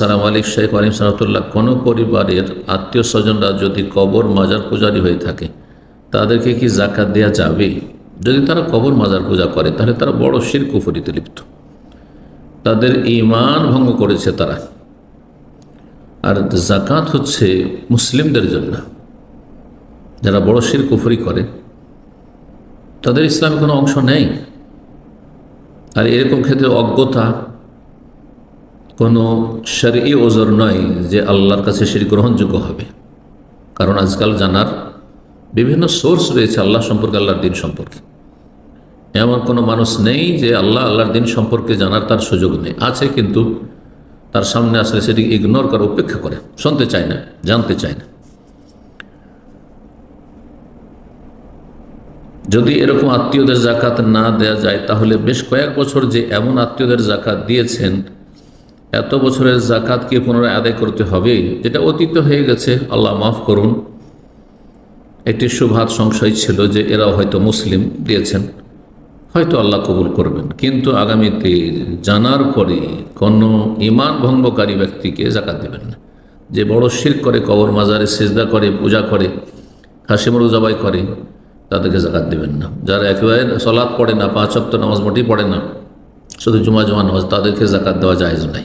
আসসালাম আলিক শেখ আলিম সালাতুল্লাহ কোনো পরিবারের আত্মীয় স্বজনরা যদি কবর মাজার পূজারি হয়ে থাকে, তাদেরকে কি জাকাত দেওয়া যাবে? যদি তারা কবর মাজার পূজা করে, তাহলে তারা বড় শির কুফরিতে লিপ্ত। তাদের ইমান ভঙ্গ করেছে তারা। আর জাকাত হচ্ছে মুসলিমদের জন্য। যারা বড় শির কুফরি করে, তাদের ইসলামে কোনো অংশ নেই। আর এরকম ক্ষেত্রে অজ্ঞতা কোনো শরী ওজর নয় যে আল্লাহর কাছে সেটি গ্রহণযোগ্য হবে। কারণ আজকাল জানার বিভিন্ন সোর্স রয়েছে আল্লাহ সম্পর্কে, আল্লাহর দিন সম্পর্কে। এমন কোনো মানুষ নেই যে আল্লাহ, আল্লাহর দিন সম্পর্কে জানার তার সুযোগ নেই। আছে কিন্তু তার সামনে আসলে সেটি ইগনোর করে, উপেক্ষা করে। শুনতে চায় না, জানতে চায় না। যদি এরকম আত্মীয়দের জাকাত না দেয়া যায়, তাহলে বেশ কয়েক বছর যে এমন আত্মীয়দের জাকাত দিয়েছেন এত বছরের জাকাতকে পুনরায় আদায় করতে হবে? যেটা অতীত হয়ে গেছে, আল্লাহ মাফ করুন। একটি সুভাত সংশয় ছিল যে এরাও হয়তো মুসলিম দিয়েছেন। হয়তো আল্লাহ কবুল করবেন। কিন্তু আগামীতে জানার পরে কোনো ইমান ভঙ্গকারী ব্যক্তিকে জাকাত দেবেন না। যে বড় শির করে, কবর মাজারে সেজদা করে, পূজা করে হাসিমরু জবাই করে, তাদেরকে জাকাত দেবেন না। যারা একেবারে সলাৎ পড়ে না, পাঁচ অক্ত নামাজ মোটেই পড়ে না, শুধু জুমা জমা নামাজ, তাদেরকে জাকাত দেওয়া যায় নাই।